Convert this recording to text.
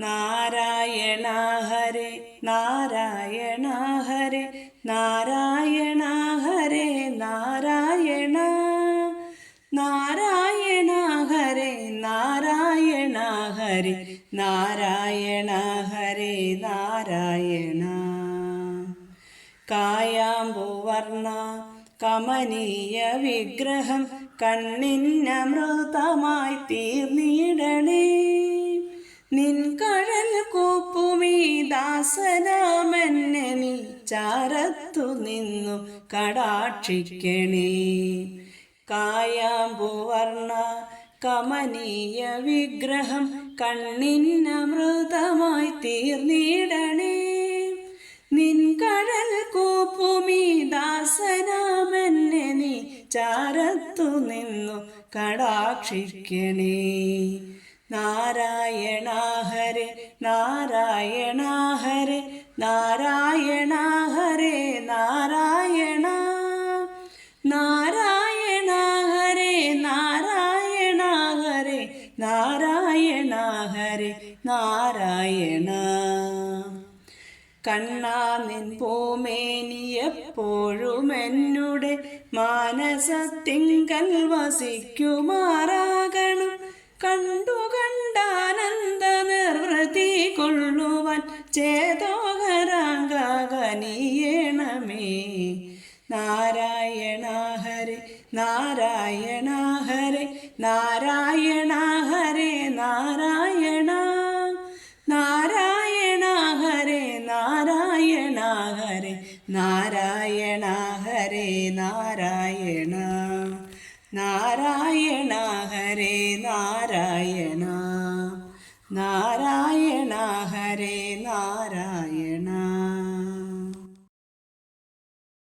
നാരായണ ഹരേ നാരായണ ഹരേ നാരായണ ഹരേ നാരായണ നാരായണ ഹരേ നാരായണ ഹരേ നാരായണ ഹരേ നാരായണ. കായാമ്പുവർണ കമനീയ വിഗ്രഹം കണ്ണിന്നമൃതമായി തീർന്നിടണേ ദാസനാമെന്നെ നീ ചാരത്തു നിന്നു കടാക്ഷിക്കണേ. കായാമ്പുവർണ കമനീയ വിഗ്രഹം കണ്ണിന്നമൃതമായി തീർന്നിടണേ. നിൻ കടൽ കൂപ്പുമീ ദാസനാമെന്നെ നീ ചാരത്തു നിന്നു കടാക്ഷിക്കണേ. നാരായണ ഹരേ നാരായണ ഹരേ നാരായണ ഹരേ നാരായണ. നാരായണ ഹരേ നാരായണ ഹരേ നാരായണ ഹരേ നാരായണ. കണ്ണാ നിൻ പൂമേനിയെപ്പോഴും എന്നുടെ മാനസത്തിങ്കൽ വസിക്കുമാറാകണം. കണ്ടു കണ്ടാനന്ദ നിർവൃതി കൊള്ളുവാൻ ചേതോഹരാംഗനീയണമേ നാരായണ ഹരേ നാരായണ ഹരേ നാരായണ ഹരേ നാരായണ നാരായണ ഹരേ നാരായണ ഹരേ നാരായണ ഹരേ നാരായണ നാരായണ ഹരേ നാരായണ നാരായണ ഹരേ നാരായണ